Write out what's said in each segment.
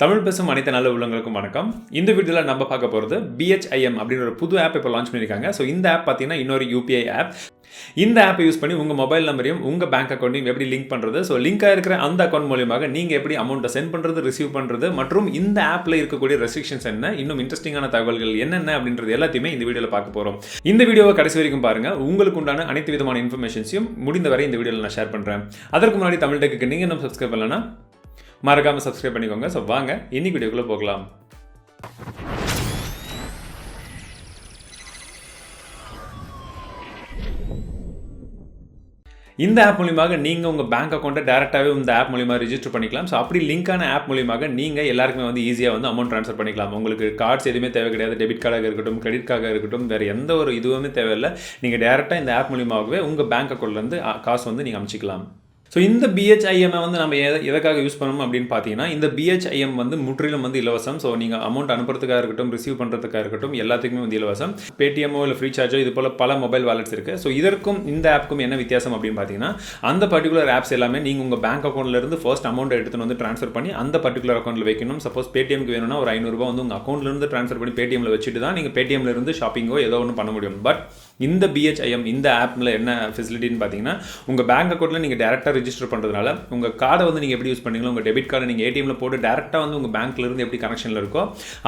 தமிழ் பேசும் அனைத்து நல்ல உள்ளங்களுக்கும் வணக்கம். இந்த வீடியோவில் நம்ம பார்க்க போகிறது பிஹெச்ஐஎம் அப்படின்னு ஒரு புது ஆப் இப்போ லான்ச் பண்ணியிருக்காங்க. ஸோ இந்த ஆப் பார்த்தீங்கன்னா இன்னொரு யூபிஐ ஆப் இந்த ஆப்பை யூஸ் பண்ணி உங்கள் மொபைல் நம்பரையும் உங்கள் பேங்க் அக்கௌண்ட்டையும் எப்படி லிங்க் பண்ணுறது ஸோ லிங்காக இருக்கிற அந்த அக்கௌண்ட் மூலியமாக நீங்கள் எப்படி அமௌண்ட்டை சென்ட் பண்ணுறது ரிசீவ் பண்ணுறது மற்றும் இந்த ஆப்பில் இருக்கக்கூடிய ரெஸ்ட்ரிக்ஷன்ஸ் என்ன இன்னும் இன்ட்ரெஸ்டிங்கான தகவல்கள் என்னென்ன அப்படின்றது எல்லாத்தையுமே இந்த வீடியோவில் பார்க்க போகிறோம் இந்த வீடியோவை கடைசி வரைக்கும் பாருங்கள் உங்களுக்கு உண்டான அனைத்து விதமான இன்ஃபர்மேஷன்ஸையும் முடிந்தவரை இந்த வீடியோவில் நான் ஷேர் பண்ணுறேன் அதற்கு முன்னாடி தமிழ் டெக்கு நீங்கள் இன்னும் சப்ஸ்கிரைப் பண்ணலன்னா மறக்காமல் சப்ஸ்கிரைப் பண்ணிக்கோங்க. ஸோ வாங்க இன்னைக்கு வீடியோக்குள்ளே போகலாம். இந்த ஆப் மூலியமாக நீங்கள் உங்கள் பேங்க் அக்கௌண்ட்டை டேரெக்டாகவே இந்த ஆப் மூலியமாக ரிஜிஸ்டர் பண்ணிக்கலாம். ஸோ அப்படி லிங்கான ஆப் மூலியமாக நீங்கள் எல்லாருக்குமே வந்து ஈஸியாக வந்து அமௌண்ட் ட்ரான்ஸ்ஃபர் பண்ணிக்கலாம். உங்களுக்கு கார்ட்ஸ் எதுவுமே தேவை கிடையாது. டெபிட் கார்டாக இருக்கட்டும் கிரெடிட் கார்டாக இருக்கட்டும் வேறு எந்த ஒரு இதுவுமே தேவையில்லை. நீங்கள் டேரெக்டாக இந்த ஆப் மூலியமாகவே உங்கள் பேங்க் அக்கௌண்ட்லேருந்து காசு வந்து நீங்கள் அமைச்சிக்கலாம். ஸோ இந்த பிஹெச்ஐஎம்மை வந்து நம்ம எதை எதற்காக யூஸ் பண்ணணும் அப்படின்னு பார்த்தீங்கன்னா இந்த பிஹெச்ஐஎம் வந்து முற்றிலும் வந்து இலவசம். ஸோ நீங்கள் அமௌண்ட் அனுப்புறதுக்காக இருக்கட்டும் ரிசீவ் பண்ணுறதுக்காக இருக்கட்டும் எல்லாத்துக்குமே வந்து இலவசம். பேடிஎம்மோ இல்லை ஃப்ரீ சார்ஜோ இது போல் பல மொபைல் வாலெட்ஸ் இருக்குது ஸோ இதற்கும் இந்த ஆப்புக்கும் என்ன வித்தியாசம் அப்படின்னு பார்த்தீங்கன்னா அந்த பர்டிகுலர் ஆப்ஸ் எல்லாமே நீங்கள் உங்கள் பேங்க் அக்கௌண்ட்லேருந்து ஃபர்ஸ்ட் அமௌண்ட் எடுத்துகிட்டு வந்து ட்ரான்ஸ்ஃபர் பண்ணி அந்த பர்டிகுலர் அக்கௌண்ட்டில் வைக்கணும். சப்போஸ் பேடிஎம்க்கு வேணும்னா ஒரு ஐநூறுரூபா வந்து உங்கள் அக்கௌண்ட்லேருந்து ட்ரான்ஸ்ஃபர் பண்ணி பேடிஎம்மில் வச்சுட்டு தான் நீங்கள் பேடிஎம்லேருந்து ஷாப்பிங்கோ ஏதோ ஒன்று பண்ண முடியும். பட் இந்த பிஹெச்ஐஎம் இந்த ஆப்பில் என்ன ஃபெசிலிட்டின்னு பார்த்தீங்கன்னா உங்கள் பேங்க் அக்கௌண்ட்டில் நீங்கள் டேரெக்டாக ரிஜிஸ்டர் பண்ணுறதுனால உங்கள் கார்டை வந்து நீங்கள் எப்படி யூஸ் பண்ணீங்களோ உங்கள் டெபிட் கார்டை நீங்கள் ஏடிஎம்ல போட்டு டேரெக்டாக வந்து உங்கள் பேங்க்லேருந்து எப்படி கனெக்ஷனில் இருக்கோ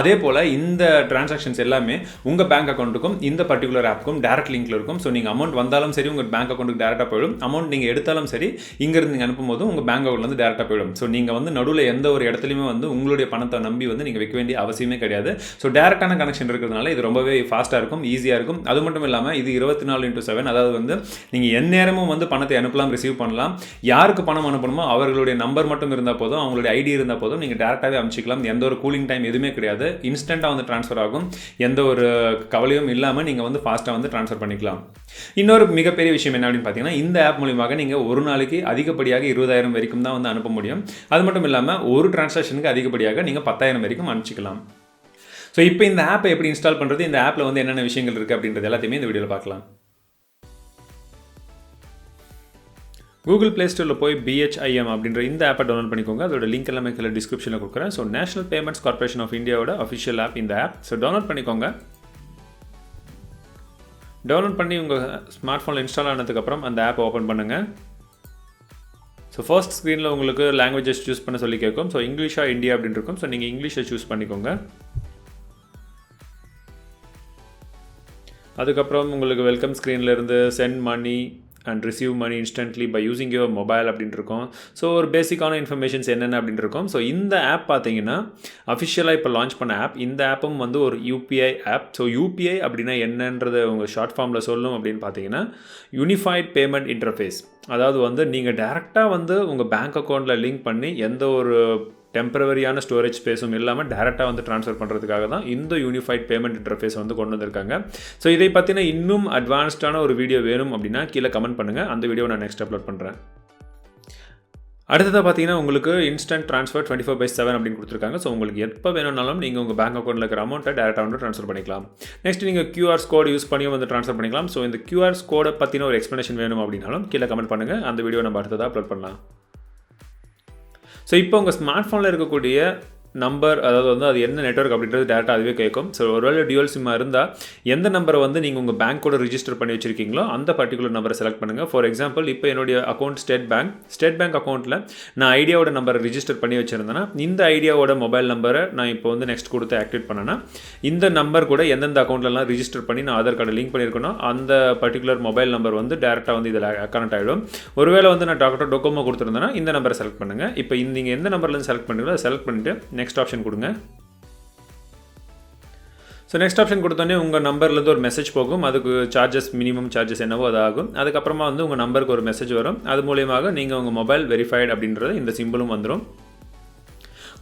அதே போல் இந்த டிரான்சாக்ஷன்ஸ் எல்லாமே உங்கள் பேங்க் அக்கௌண்ட்டுக்கும் இந்த பர்டிகுலர் ஆப்புக்கும் டேரக்ட் லிங்க்ல இருக்கும். ஸோ நீங்கள் அமௌண்ட் வந்தாலும் சரி உங்கள் பேங்க் அக்கௌண்ட்டுக்கு டேரெக்டாக போயிடும். அமௌண்ட் நீங்கள் எடுத்தாலும் சரி இங்கேருந்து நீங்கள் அனுப்பும்போது உங்கள் பேங்க் அக்கௌண்ட்லேருந்து டேரெக்டாக போயிடும். ஸோ நீங்கள் வந்து நடுவில் எந்த ஒரு இடத்துலையுமே வந்து உங்களுடைய பணத்தை நம்பி வந்து நீங்கள் வைக்க வேண்டிய அவசியமே கிடையாது. ஸோ டேரெக்டான கனெக்ஷன் இருக்கிறதுனால இது ரொம்பவே ஃபாஸ்ட்டாக இருக்கும் ஈஸியாக இருக்கும். அது மட்டும் இல்லாமல் இது இருபத்தி நாலு இன்ட்டு செவன் அதாவது வந்து நீங்கள் எந்நேரமும் வந்து பணத்தை அனுப்பலாம் ரிசீவ் பண்ணலாம். யாருக்கு பணம் அனுப்பணுமோ அவர்களுடைய நம்பர் மட்டும் இருந்தால் போதும் அவங்களுடைய ஐடி இருந்தால் போதும் நீங்கள் டேரெக்டாகவே அமைச்சிக்கலாம். எந்த ஒரு கூலிங் டைம் எதுவுமே கிடையாது. இன்ஸ்டண்ட்டாக வந்து ட்ரான்ஸ்ஃபர் ஆகும். எந்த ஒரு கவலையும் இல்லாமல் நீங்கள் வந்து ஃபாஸ்ட்டாக வந்து ட்ரான்ஸ்ஃபர் பண்ணிக்கலாம். இன்னொரு மிகப்பெரிய விஷயம் என்ன அப்படின்னு பார்த்தீங்கன்னா இந்த ஆப் மூலியமாக நீங்கள் ஒரு நாளைக்கு அதிகப்படியாக இருபதாயிரம் வரைக்கும் தான் வந்து அனுப்ப முடியும். அது மட்டும் இல்லாமல் ஒரு டிரான்சாக்ஷனுக்கு அதிகப்படியாக நீங்கள் பத்தாயிரம் வரைக்கும் அனுப்பிச்சிக்கலாம். ஸோ இப்போ இந்த ஆப்பை எப்படி இன்ஸ்டால் பண்ணுறது இந்த ஆப்பில் வந்து என்னென்ன விஷயங்கள் இருக்குது அப்படின்றது எல்லாத்தையுமே இந்த வீடியோவில் பார்க்கலாம். கூகுள் ப்ளே ஸ்டோரில் போய் பிஹெச்ஐஎம் அப்படின்ற இந்த ஆப்பை டவுன்லோட் பண்ணிக்கோங்க. அதோட லிங்க் எல்லாமே கீழே டிஸ்கிரிப்ஷனில் கொடுக்குறேன். So national payments corporation of இந்தியாவோட அஃபிஷியல் ஆப் இந்த ஆப் ஸோ டவுன்லோட் பண்ணிக்கோங்க. டவுன்லோட் பண்ணி உங்கள் ஸ்மார்ட் ஃபோனில் இன்ஸ்டால் ஆனதுக்கப்புறம் அந்த ஆப்பை ஓப்பன் பண்ணுங்கள் ஸோ ஃபர்ஸ்ட் ஸ்க்ரீனில் உங்களுக்கு லாங்குவேஜஸ் சூஸ் பண்ண சொல்லி கேட்கும். ஸோ இங்கிலீஷா இந்தியா அப்படின்னு இருக்கும். ஸோ நீங்கள் இங்கிலீஷை சூஸ் பண்ணிக்கோங்க. அதுக்கப்புறம் உங்களுக்கு வெல்கம் ஸ்க்ரீனில் இருந்து send money and receive money instantly by using your mobile அப்படின்ட்டு இருக்கும் ஸோ ஒரு பேசிக்கான இன்ஃபர்மேஷன்ஸ் என்னென்ன அப்படின்ட்டு இருக்கும் ஸோ இந்த ஆப் பார்த்தீங்கன்னா அஃபிஷியலாக இப்போ லான்ச் பண்ண ஆப் இந்த ஆப்பும் வந்து ஒரு யூபிஐ ஆப் ஸோ யூபிஐ அப்படின்னா என்னன்றதை உங்கள் ஷார்ட் ஃபார்மில் சொல்லும் அப்படின்னு பார்த்தீங்கன்னா யூனிஃபைட் பேமெண்ட் இன்டர்ஃபேஸ் அதாவது வந்து நீங்கள் டேரெக்டாக வந்து உங்கள் பேங்க் அக்கௌண்ட்டில் லிங்க் பண்ணி எந்த ஒரு டெம்பரவரியான ஸ்டோரேஜ் ஸ்பேஸும் இல்லாமல் டேரெக்டாக வந்து ட்ரான்ஸ்ஃபர் பண்ணுறதுக்காக தான் இந்த யூனிஃபைட் பேமெண்ட் இன்டர்ஃபேஸ் வந்து கொண்டு வந்திருக்காங்க. ஸோ இதை பற்றின இன்னும் அட்வான்ஸ்டான ஒரு வீடியோ வேணும் அப்படின்னா கீழே கமெண்ட் பண்ணுங்கள் அந்த வீடியோ நான் நெக்ஸ்ட் அப்லோட் பண்ணுறேன் அடுத்ததாக பார்த்தீங்கன்னா உங்களுக்கு instant transfer twenty four by seven அப்படின்னு கொடுத்துருக்காங்க. ஸோ உங்களுக்கு எப்போ வேணும்னாலும் நீங்கள் உங்கள் பேங்க் அக்கௌண்ட்டில் இருக்கிற அமௌண்ட்டை டேரெக்டாக வந்து ட்ரான்ஸ்ஃபர் பண்ணிக்கலாம். நெக்ஸ்ட் நீங்கள் கியூஆர் கோட் யூஸ் பண்ணியும் வந்து ட்ரான்ஸ்ஃபர் பண்ணிக்கலாம். ஸோ இந்த கியூஆர் கோடை பற்றின ஒரு எக்ஸ்ப்ளனேஷன் வேணும் அப்படின்னாலும் கீழே கமெண்ட் பண்ணுங்கள் அந்த வீடியோ நம்ம அடுத்ததாக அப்லோட் பண்ணலாம். ஸோ இப்போ உங்கள் ஸ்மார்ட் ஃபோனில் இருக்கக்கூடிய நம்பர் அதாவது வந்து அது என்ன நெட்ஒர்க் அப்படின்றது டேரெக்டாக அதுவே கேட்கும். ஸோ ஒருவேளை டியூவல் சிம்மாக இருந்தால் எந்த நம்பரை வந்து நீங்கள் உங்கள் பேங்க்கோட ரிஜிஸ்டர் பண்ணி வச்சிருக்கீங்களோ அந்த பர்டிகுலர் நம்பரை செலக்ட் பண்ணுங்கள் ஃபார் எக்ஸாம்பிள் இப்போ என்னுடைய account state bank state bank அக்கௌண்ட்டில் நான் ஐடியாவோட நம்பரை ரிஜிஸ்டர் பண்ணி வச்சுருந்தேன்னா இந்த ஐடியாவோட மொபைல் நம்பரை நான் இப்போ வந்து நெக்ஸ்ட் கொடுத்து ஆக்டிவேட் பண்ணேன்னா இந்த நம்பர் கூட எந்தெந்த அக்கௌண்ட்லலாம் ரிஜிஸ்டர் பண்ணி நான் ஆதார் கார்டு லிங்க் பண்ணியிருக்கணும் அந்த பர்டிகுலர் மொபைல் நம்பர் வந்து டேரெக்டாக வந்து இதில் கனெக்ட் ஆகிடும் ஒருவேளை வந்து நான் டாக்டர் டொக்கோமோ கொடுத்துருந்தேன்னா இந்த நம்பரை செலக்ட் பண்ணுங்கள் இப்போ நீங்கள் எந்த நம்பர்லேருந்து செலக்ட் பண்ணுறீங்களோ அதை செலக்ட் பண்ணிவிட்டு நெக்ஸ்ட் ஆப்ஷன் கொடுங்க. ஸோ நெக்ஸ்ட் ஆப்ஷன் கொடுத்தோன்னே உங்கள் நம்பர்லேருந்து ஒரு மெசேஜ் போகும். அதுக்கு சார்ஜஸ் மினிமம் சார்ஜஸ் என்னவோ அது ஆகும் அதுக்கப்புறமா வந்து உங்கள் நம்பருக்கு ஒரு மெசேஜ் வரும். அது மூலியமாக நீங்கள் உங்கள் மொபைல் வெரிஃபைடு அப்படின்றது இந்த சிம்பிளும் வந்துடும்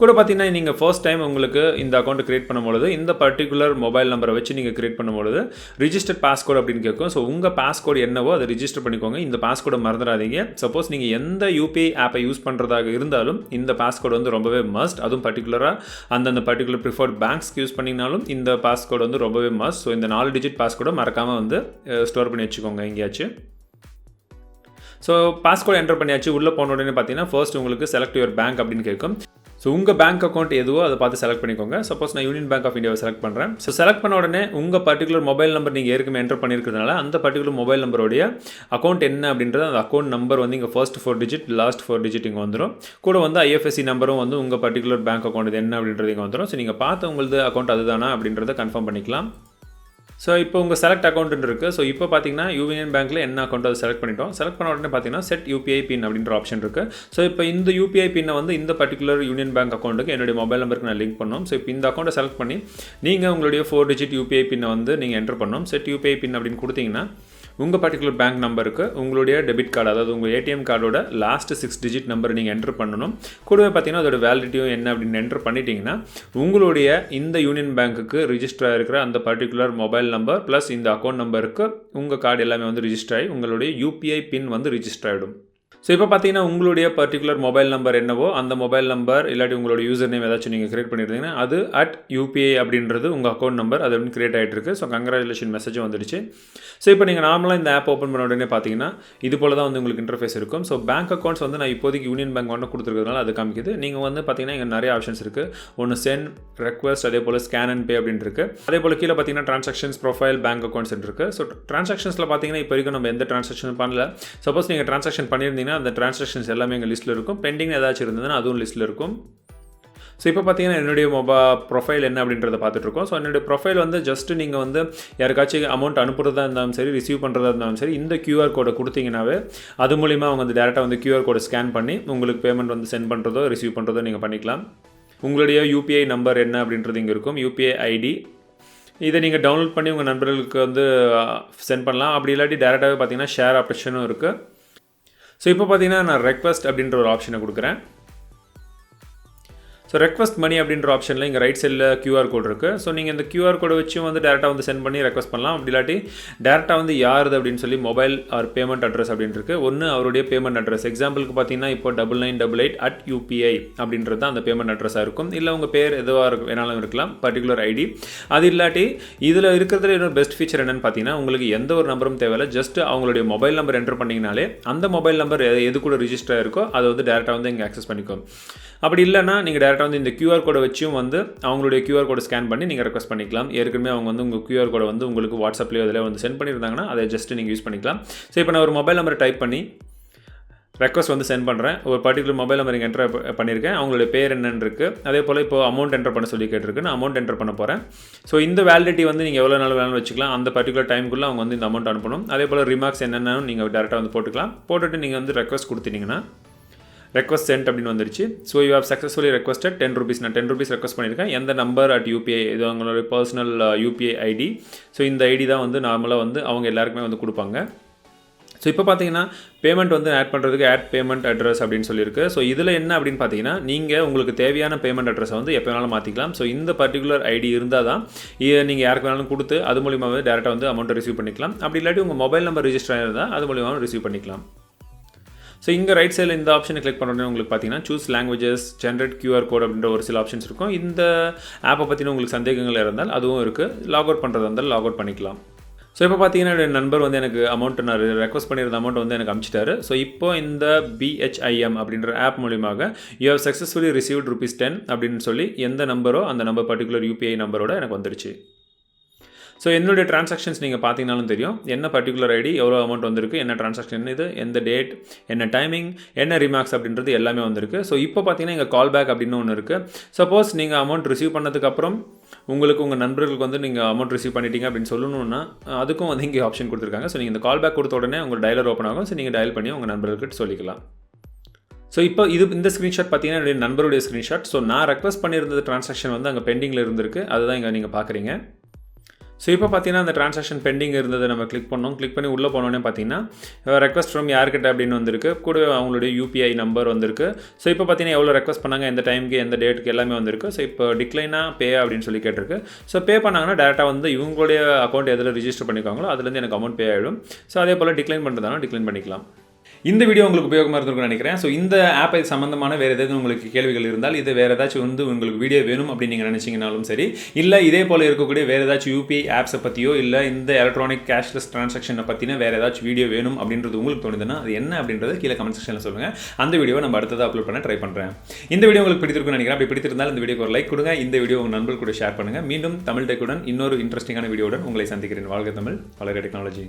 கூட பார்த்தீங்கன்னா நீங்கள் ஃபர்ஸ்ட் டைம் உங்களுக்கு இந்த அக்கௌண்ட் கிரியேட் பண்ணும்பொழுது இந்த பர்டிகுலர் மொபைல் நம்பரை வச்சு நீங்கள் கிரியேட் பண்ணும்பொழுது ரிஜிஸ்டர் பாஸ்கோட் அப்படின்னு கேட்கும். ஸோ உங்கள் பாஸ்கோட் என்னவோ அதை ரிஜிஸ்டர் பண்ணிக்கோங்க. இந்த பாஸ்கோடை மறந்துடாதீங்க. சப்போஸ் நீங்கள் எந்த யூபிஐ ஆப்பை யூஸ் பண்ணுறதாக இருந்தாலும் இந்த பாஸ்கோட் வந்து ரொம்பவே மஸ்ட் அதுவும் பர்டிகுலராக அந்தந்த பர்டிகுலர் ப்ரிஃபர்ட் பேங்க்ஸ்க்கு யூஸ் பண்ணிங்கனாலும் இந்த பாஸ்கோட் வந்து ரொம்பவே மஸ்ட் ஸோ இந்த நாலு டிஜிட் பாஸ்கோடை மறக்காமல் வந்து ஸ்டோர் பண்ணி வச்சுக்கோங்க எங்கேயாச்சும் ஸோ பாஸ்கோட் என்டர் பண்ணியாச்சு. உள்ளே போன உடனே பார்த்தீங்கன்னா ஃபர்ஸ்ட் உங்களுக்கு செலக்ட் யுவர் பேங்க் அப்படின்னு கேட்கும். ஸோ உங்கள் பேங்க் அக்கௌண்ட் எதுவோ அதை பார்த்து செலக்ட் பண்ணிக்கோங்க. சப்போஸ் நான் யூனியன் பேங்க் ஆஃப் இந்தியாவை செலக்ட் பண்ணுறேன் ஸோ செலக்ட் பண்ண உடனே உங்கள் பர்டிகுலர் மொபைல் நம்பர் நீங்கள் ஏற்கனவே என்டர் பண்ணியிருக்கிறதுனால அந்த பர்டிகுலர் மொபைல் நம்பருடைய அக்கௌண்ட் என்ன அப்படின்றது அந்த அக்கௌண்ட் நம்பர் வந்து இங்கே first four digit last four digit இங்கே வந்துடும் கூட வந்து ஐஎஃப்எஸ்சி நம்பரும் வந்து உங்கள் பர்டிகுலர் பேங்க் அக்கௌண்ட் இது என்ன அப்படின்றது இங்கே வந்துடும் ஸோ நீங்கள் பார்த்த உங்களது அக்கௌண்ட் அதுதானா அப்படின்றத கன்ஃபார்ம் பண்ணிக்கலாம். ஸோ இப்போ உங்கள் செலக்ட் அக்கௌண்ட்டுன்னு இருக்குது ஸோ இப்போ பார்த்தீங்கன்னா யூனியன் பேங்க்கில் என்ன அக்கௌண்ட் அதை செலக்ட் பண்ணிட்டோம்? செலக்ட் பண்ண உடனே பார்த்தீங்கன்னா செட் யூபிஐ பின் அப்படின்ற ஆப்ஷன் இருக்குது ஸோ இப்போ இந்த யூபிஐ பின்னை வந்து இந்த பர்டிகுலர் யூனியன் பேங்க் அக்கௌண்ட்டுக்கு என்னுடைய மொபைல் நம்பருக்கு நான் லிங்க் பண்ணோம். ஸோ இப்போ இந்த அக்கௌண்ட்டை செலக்ட் பண்ணி நீங்கள் உங்களுடைய ஃபோர் டிஜிட் யூபிஐ பின்னை வந்து நீங்கள் என்டர் பண்ணோம். செட் யூபிஐ பின் அப்படின்னு கொடுத்தீங்கன்னா உங்கள் பர்டிகுலர் பேங்க் நம்பருக்கு உங்களுடைய டெபிட் கார்டு அதாவது உங்கள் ஏடிஎம் கார்டோட லாஸ்ட் சிக்ஸ் டிஜிட் நம்பர் நீங்கள் என்டர் பண்ணணும். கூடவே பார்த்தீங்கன்னா அதோட வேலிடிட்டியும் என்ன அப்படின்னு என்டர் பண்ணிட்டீங்கன்னா உங்களுடைய இந்த யூனியன் பேங்க்குக்கு ரிஜிஸ்டர் ஆகிருக்கிற அந்த பர்டிகுலர் மொபைல் நம்பர் ப்ளஸ் இந்த அக்கௌண்ட் நம்பருக்கு உங்கள் கார்டு எல்லாமே வந்து ரிஜிஸ்டர் ஆகி உங்களுடைய யூபிஐ பின் வந்து ரிஜிஸ்டர் ஆகிடும் ஸோ இப்போ பார்த்தீங்கன்னா உங்களுடைய பர்டிகுலர் மொபைல் நம்பர் என்னவோ அந்த மொபைல் நம்பர் இல்லாட்டி உங்களோட யூசர் நேம் ஏதாச்சும் நீங்கள் கிரியேட் பண்ணியிருந்தீங்கன்னா அது அட் யூபிஐ அப்படின்றது உங்கள் அக்கௌண்ட் நம்பர் அது வந்து கிரியேட் ஆகிட்டு இருக்கு ஸோ கங்க்ராச்சுலேஷன் மெசேஜும் வந்துடுச்சு. ஸோ இப்போ நீங்கள் நார்மலாக இந்த ஆப் ஓப்பன் பண்ண உடனே பார்த்தீங்கன்னா இது போல தான் வந்து உங்களுக்கு இன்டர்ஃபேஸ் இருக்கும். ஸோ பேங்க் அக்கௌண்ட்ஸ் வந்து நான் இப்போதைக்கு யூனியன் பேங்க் ஒன்று கொடுத்துருக்கிறதுனால அது காமிக்குது. நீங்கள் வந்து பார்த்தீங்கன்னா இங்கே நிறைய ஆப்ஷன்ஸ் இருக்குது ஒன்று சென்ட் ரெக்வஸ்ட் அதே போல் ஸ்கேன் அண்ட் பே அப்படின்னு இருக்குது அதே போல் கீழே பார்த்தீங்கன்னா ட்ரான்சாக்ஷன்ஸ் ப்ரொஃபைல் பேங்க் அக்கௌண்ட்ஸ் இருக்குது ஸோ ட்ரான்சாக்ஷன்ஸில் பார்த்தீங்கன்னா இப்போ வரைக்கும் நம்ம எந்த ட்ரான்சாக்ஷன் பண்ணல. சப்போஸ் நீங்கள் ட்ரான்சாக்ஷன் பண்ணியிருந்தீங்கன்னா அந்த ட்ரான்சாக்ஷன்ஸ் எல்லாமே எங்கள் லிஸ்ட்டில் இருக்கும். பெண்டிங் ஏதாச்சும் இருந்ததுன்னா அதுவும் லிஸ்ட்டில் இருக்கும். ஸோ இப்போ பார்த்தீங்கன்னா என்னுடைய மொபா ப்ரொஃபைல் என்ன அப்படின்றத பார்த்துட்ருக்கோம் ஸோ என்னுடைய ப்ரொஃபைல் வந்து ஜஸ்ட்டு நீங்கள் வந்து யாருக்காச்சும் அமௌண்ட் அனுப்புறதா இருந்தாலும் சரி ரிசீவ் பண்ணுறதா இருந்தாலும் சரி இந்த கியூஆர் கோடை கொடுத்தீங்கன்னாவே அது மூலிமா அவங்க வந்து டேரெக்டாக வந்து கியூஆர் கோடை ஸ்கேன் பண்ணி உங்களுக்கு பேமெண்ட் வந்து சென்ட் பண்ணுறதோ ரிசீவ் பண்ணுறதோ நீங்கள் பண்ணிக்கலாம். உங்களுடைய யூபிஐ நம்பர் என்ன அப்படின்றது இங்கே இருக்கும். யூபிஐ ஐடி இதை நீங்கள் டவுன்லோட் பண்ணி உங்கள் நண்பர்களுக்கு வந்து சென்ட் பண்ணலாம். அப்படி இல்லாட்டி டேரெக்டாகவே பார்த்தீங்கன்னா ஷேர் ஆப்ஷனும் இருக்குது ஸோ இப்போ பார்த்தீங்கன்னா நான் ரெக்வஸ்ட் அப்படின்ற ஒரு ஆப்ஷனை கொடுக்குறேன். ஸோ ரெக்வஸ்ட் மணி அப்படின்ற ஆப்ஷனில் இங்கே ரைட் சைடில் கியூஆர் கோட் இருக்குது ஸோ நீங்கள் இந்த கியூஆர் கோடை வச்சு வந்து டேரெக்டாக வந்து சென்ட் பண்ணி ரெக்வஸ்ட் பண்ணலாம். அப்படி இல்லாட்டி டேரெக்டாக வந்து யாருது அப்படின்னு சொல்லி மொபைல் ஆர் பேமெண்ட் அட்ரஸ் அப்படின்னு இருக்குது ஒன்று அவருடைய பேமெண்ட் அட்ரஸ் எக்ஸாம்பிளுக்கு பார்த்தீங்கன்னா இப்போ double nine double eight at UPI அப்படின்றது தான் அந்த பேமெண்ட் அட்ரஸாக இருக்கும். இல்லை உங்கள் பேர் எதுவாக இருக்கு வேணாலும் இருக்கலாம். பர்டிகுலர் ஐடி அது இல்லாட்டி இதில் இருக்கிறதுல இன்னொரு பெஸ்ட் ஃபீச்சர் என்னென்னு பார்த்தீங்கன்னா உங்களுக்கு எந்த ஒரு நம்பரும் தேவையில்லை. ஜஸ்ட் அவங்களுடைய மொபைல் நம்பர் என்டர் பண்ணிங்கனாலே அந்த மொபைல் நம்பர் எது கூட ரிஜிஸ்டர் இருக்கோ அதை வந்து டேரெக்டாக வந்து இங்கே ஆக்சஸ் பண்ணிக்கும் அப்படி இல்லைனா நீங்கள் டேரெக்டாக வந்து இந்த கியூஆர் கோடை வச்சும் வந்து அவங்களுடைய கியூஆர் கோடை ஸ்கேன் பண்ணி நீங்கள் ரெக்வஸ்ட் பண்ணிக்கலாம். ஏற்கனவே அவங்க வந்து உங்கள் கியூஆர் கோடை வந்து உங்களுக்கு வாட்ஸ்அப்லேயோ அதில் வந்து சென்ட் பண்ணியிருந்தாங்கன்னா அதை ஜஸ்ட் நீங்கள் யூஸ் பண்ணிக்கலாம். ஸோ இப்போ நான் ஒரு மொபைல் நம்பரை டைப் பண்ணி ரெக்வஸ்ட் வந்து சென்ட் பண்ணுறேன் ஒரு பர்டிகுலர் மொபைல் நம்பர் இங்கே என்டர் பண்ணியிருக்கேன் அவங்களுடைய பேர் என்னன்னு இருக்குது அதே போல் இப்போ அமௌண்ட் என்டர் பண்ண சொல்லி கேட்டிருக்கு. நான் அமௌண்ட் என்டர் பண்ண போகிறேன் ஸோ இந்த வேலிடிட்டி வந்து நீங்கள் எவ்வளோ நாள் வேணாலும் வச்சுக்கலாம். அந்த பர்டிகுலர் டைமுக்குள்ளே அவங்க வந்து இந்த அமௌண்ட் அனுப்பணும். அதே போல் ரிமார்க்ஸ் என்னென்னு நீங்கள் டேரெக்டாக வந்து போட்டுக்கலாம். போட்டுட்டு நீங்கள் வந்து ரெக்வஸ்ட் கொடுத்துட்டிங்கன்னா ரெக்வஸ்ட் சென்ட் அப்படின்னு வந்துருச்சு. So you have successfully requested ten rupees நான் டென் ருபீஸ் ரெக்வஸ்ட் பண்ணியிருக்கேன். எந்த நம்பர் அட் யூபிஐ இது அவங்களோட பர்சனல் யூபிஐ ஐடி ஸோ இந்த ஐடி தான் வந்து நார்மலாக வந்து அவங்க எல்லாருக்குமே வந்து கொடுப்பாங்க. ஸோ இப்போ பார்த்தீங்கன்னா பேமெண்ட் வந்து ஆட் பண்ணுறதுக்கு ஆட் பேமெண்ட் அட்ரஸ் அப்படின்னு சொல்லியிருக்கு. ஸோ இதில் என்ன அப்படின்னு பார்த்தீங்கன்னா நீங்கள் உங்களுக்கு தேவையான பேமெண்ட் அட்ரஸை வந்து எப்போ வேணாலும் மாற்றிக்கலாம் ஸோ இந்த பர்டிகுலர் ஐடி இருந்தால் தான் நீங்கள் யாருக்கு வேணாலும் கொடுத்து அது மூலியமாக வந்து டேரெக்டாக வந்து அமௌண்ட்டை ரிசீவ் பண்ணிக்கலாம். அப்படி இல்லாட்டி உங்கள் மொபைல் நம்பர் ரிஜிஸ்டர் ஆகிருந்தால் அது மூலியமாக ரிசீவ் பண்ணிக்கலாம். ஸோ இங்கே ரைட் சைடில் இந்த ஆப்ஷனை கிளிக் பண்ணுறது உங்களுக்கு பார்த்தீங்கன்னா choose languages generate QR code அப்படின்ற ஒரு சில ஆப்ஷன்ஸ் இருக்கும். இந்த ஆப்பை பற்றின உங்களுக்கு சந்தேகங்கள் இருந்தால் அதுவும் இருக்குது லாக் அவுட் பண்ணுறதா இருந்தால் லாக் அவுட் பண்ணிக்கலாம். ஸோ இப்போ பார்த்தீங்கன்னா என்னுடைய நண்பர் வந்து எனக்கு அமௌண்ட் நான் ரெக்வஸ்ட் பண்ணியிருந்த அமௌண்ட் வந்து எனக்கு அமிச்சிட்டாரு. ஸோ இப்போ இந்த பிஹெச்ஐஎம் அப்படின்ற ஆப் மூலியமாக you have successfully received rupees ten அப்படின்னு சொல்லி எந்த நம்பரோ அந்த நம்பர் பர்டிகுலர் யூபிஐ நம்பரோட எனக்கு வந்துருச்சு ஸோ என்னுடைய டிரான்சாக்ஷன்ஸ் நீங்கள் பார்த்தீங்கனாலும் தெரியும். என்ன பர்டிகுலர் ஐடி எவ்வளோ அமௌண்ட் வந்திருக்கு என்ன ட்ரான்சாக்ஷன் இது எந்த டேட் என்ன டைமிங் என்ன ரிமார்க்ஸ் அப்படின்றது எல்லாமே வந்திருக்கு. ஸோ இப்போ பார்த்தீங்கன்னா இங்கே கால் பேக் அப்படின்னு ஒன்று இருக்குது சப்போஸ் நீங்கள் அமௌண்ட் ரிசீவ் பண்ணதுக்கப்புறம் உங்களுக்கு உங்கள் நண்பர்களுக்கு வந்து நீங்கள் அமௌண்ட் ரிசீவ் பண்ணிட்டீங்க அப்படின்னு சொல்லணும்னா அதுக்கும் வந்து இங்கே ஆப்ஷன் கொடுத்துருக்காங்க. ஸோ நீங்கள் இந்த கால் பேக் கொடுத்த உடனே உங்கள் டயலர் ஓப்பன் ஆகும். ஸோ நீங்கள் டயல் பண்ணி உங்கள் நண்பர்களுக்கு சொல்லிக்கலாம். ஸோ இப்போ இது இந்த ஸ்க்ரீன்ஷாட் பார்த்தீங்கன்னா என்னுடைய நண்பருடைய ஸ்க்ரீன்ஷாட் ஸோ நான் ரெக்வஸ்ட் பண்ணியிருந்த ட்ரான்சாக்ஷன் வந்து அங்கே பெண்டிங்கில் இருந்திருக்கு. அதுதான் இங்கே நீங்கள் பார்க்குறீங்க ஸோ இப்போ பார்த்தீங்கன்னா அந்த ட்ரான்சாக்ஷன் பெண்டிங் இருந்ததை நம்ம கிளிக் பண்ணோம். கிளிக் பண்ணி உள்ளே போனோடனே பார்த்தீங்கன்னா ரெக்வஸ்ட் ஃப்ரம் யார்கிட்ட அப்படின்னு வந்திருக்கு. கூடவே அவங்களுடைய யூபிஐ நம்பர் வந்திருக்கு. ஸோ இப்போ பார்த்தீங்கன்னா எவ்வளோ ரெக்வஸ்ட் பண்ணாங்க எந்த டைமுக்கு எந்த டேட்டுக்கு எல்லாமே வந்திருக்கு. ஸோ இப்போ டிக்ளைனா பே அப்படின்னு சொல்லி கேட்டிருக்கு. ஸோ பே பண்ணாங்கன்னா டேரெக்டாக வந்து இவங்களுடைய அக்கௌண்ட் எதில் ரிஜிஸ்டர் பண்ணிக்காங்களோ அதுலேருந்து எனக்கு அமௌண்ட் பே ஆகிடும் ஸோ அதே போல் டிக்ளைன் பண்ணுறதாலும் டிக்ளைன் பண்ணிக்கலாம். இந்த வீடியோ உங்களுக்கு உபயோகமாக இருந்திருக்கும்னு நினைக்கிறேன். ஸோ இந்த ஆப்பை சம்மந்தமான வேறு ஏதாவது உங்களுக்கு கேள்விகள் இருந்தால் இது வேறு ஏதாச்சும் வந்து உங்களுக்கு வீடியோ வேணும் அப்படின்னு நீங்கள் நினச்சிங்கனாலும் சரி இல்லை இதே போல் இருக்கக்கூடிய வேறு ஏதாச்சும் யூபிஐ ஆப்ஸை பற்றியோ இல்லை இந்த எலக்ட்ரானிக் கேஷ்லெஸ் ட்ரான்சாக்ஷனை பற்றின வேறு ஏதாச்சும் வீடியோ வேணும் அப்படின்றது உங்களுக்கு தோணுதுன்னா அது என்ன அப்படின்றத கீழே கமெண்ட் செக்ஷனில் சொல்லுங்கள் அந்த வீடியோவை நம்ம அடுத்ததாக அப்லோட் பண்ண ட்ரை பண்ணுறேன் இந்த வீடியோ உங்களுக்கு பிடித்திருக்கும்னு நினைக்கிறேன். அப்படி பிடித்திருந்தால் இந்த வீடியோக்கு ஒரு லைக் கொடுங்க. இந்த வீடியோ உங்கள் நண்பர்கள் கூட ஷேர் பண்ணுங்கள் மீண்டும் தமிழ் டெக்குடன் இன்னொரு இன்ட்ரெஸ்டிங்கான வீடியோடன் உங்களை சந்திக்கிறேன். வாழ்க தமிழ் வளர டெக்னாலஜி